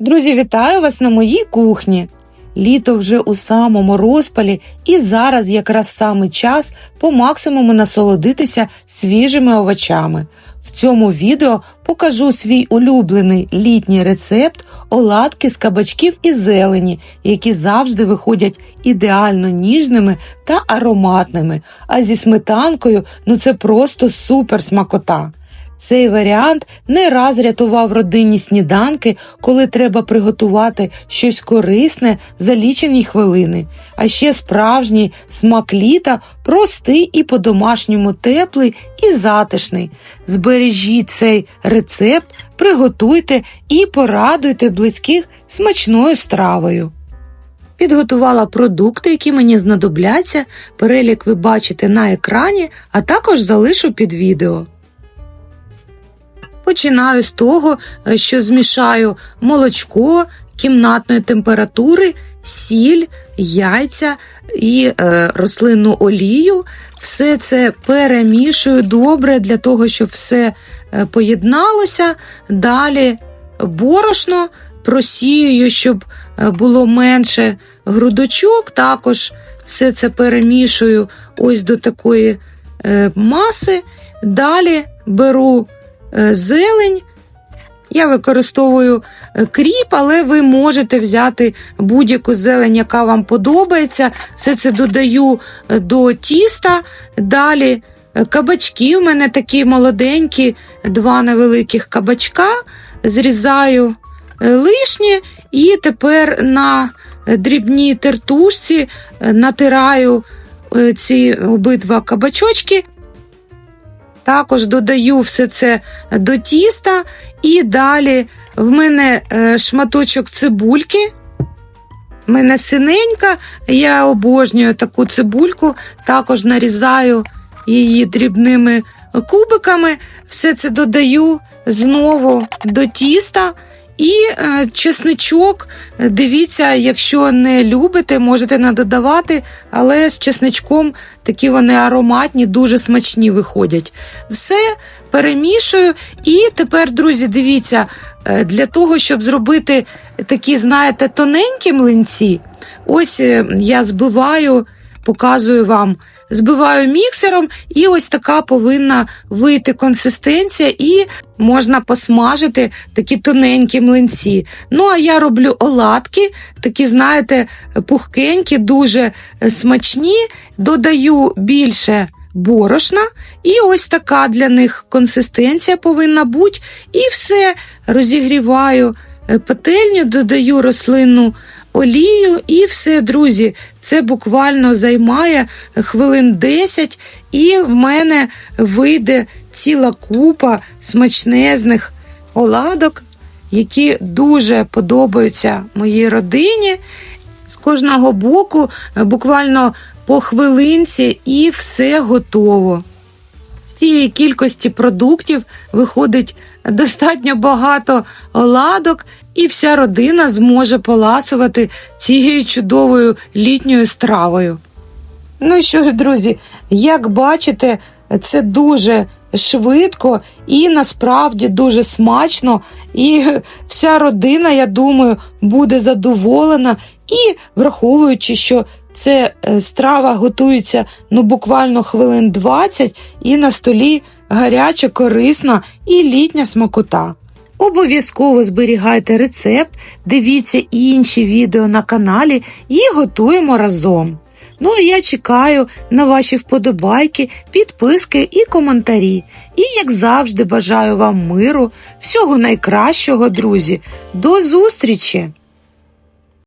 Друзі, вітаю вас на моїй кухні. Літо вже у самому розпалі, і зараз якраз саме час по максимуму насолодитися свіжими овочами. В цьому відео покажу свій улюблений літній рецепт оладки з кабачків і зелені, які завжди виходять ідеально ніжними та ароматними. А зі сметанкою ну це просто супер смакота. Цей варіант не раз рятував родинні сніданки, коли треба приготувати щось корисне за лічені хвилини. А ще справжній смак літа простий і по-домашньому теплий і затишний. Збережіть цей рецепт, приготуйте і порадуйте близьких смачною стравою. Підготувала продукти, які мені знадобляться. Перелік ви бачите на екрані, а також залишу під відео. Починаю з того, е, що змішаю молочко кімнатної температури, сіль, яйця і е, рослинну олію. Все це перемішую добре для того, щоб все е, поєдналося. Далі борошно просіюю, щоб було менше грудочок. Також все це перемішую ось до такої маси. Далі беру зелень. Я використовую е, кріп, але ви можете взяти будь-яку зелень, яка вам подобається. Все це додаю е, до тіста. Далі е, кабачки. У мене такі молоденькі, два невеликих кабачка. Зрізаю е, лишнє і тепер на е, дрібній тертушці е, натираю е, ці обидва кабачочки. Також додаю все це до тіста, і далі в мене е, шматочок цибульки. В мене синенька, я обожнюю таку цибульку, також нарізаю її дрібними кубиками. Все це додаю знову до тіста. І е, чесничок, дивіться, якщо не любите, можете не додавати, але з чесничком такі вони ароматні, дуже смачні виходять. Все перемішую. І тепер, друзі, дивіться, е, для того, щоб зробити такі, знаєте, тоненькі млинці, ось е, я збиваю, показую вам. Збиваю міксером, і ось така повинна вийти консистенція, і можна посмажити такі тоненькі млинці. Ну, а я роблю оладки, такі, знаєте, пухкенькі, дуже смачні, додаю більше борошна, і ось така для них консистенція повинна бути. І все розігріваю е, пательню, додаю рослинну олію, і все, друзі, це буквально займає хвилин 10, і в мене вийде ціла купа смачнезних оладок, які дуже подобаються моїй родині. З кожного боку буквально по хвилинці, і все готово. З цієї кількості продуктів виходить достатньо багато оладок, і вся родина зможе поласувати цією чудовою літньою стравою. Ну що ж, друзі, як бачите, це дуже швидко і насправді дуже смачно. І вся родина, я думаю, буде задоволена. І враховуючи, що це е, страва готується ну буквально хвилин 20 і на столі гаряча, корисна і літня смакота. Обов'язково зберігайте рецепт, дивіться інші відео на каналі і готуємо разом. Ну а я чекаю на ваші вподобайки, підписки і коментарі. І, як завжди, бажаю вам миру, всього найкращого, друзі. До зустрічі!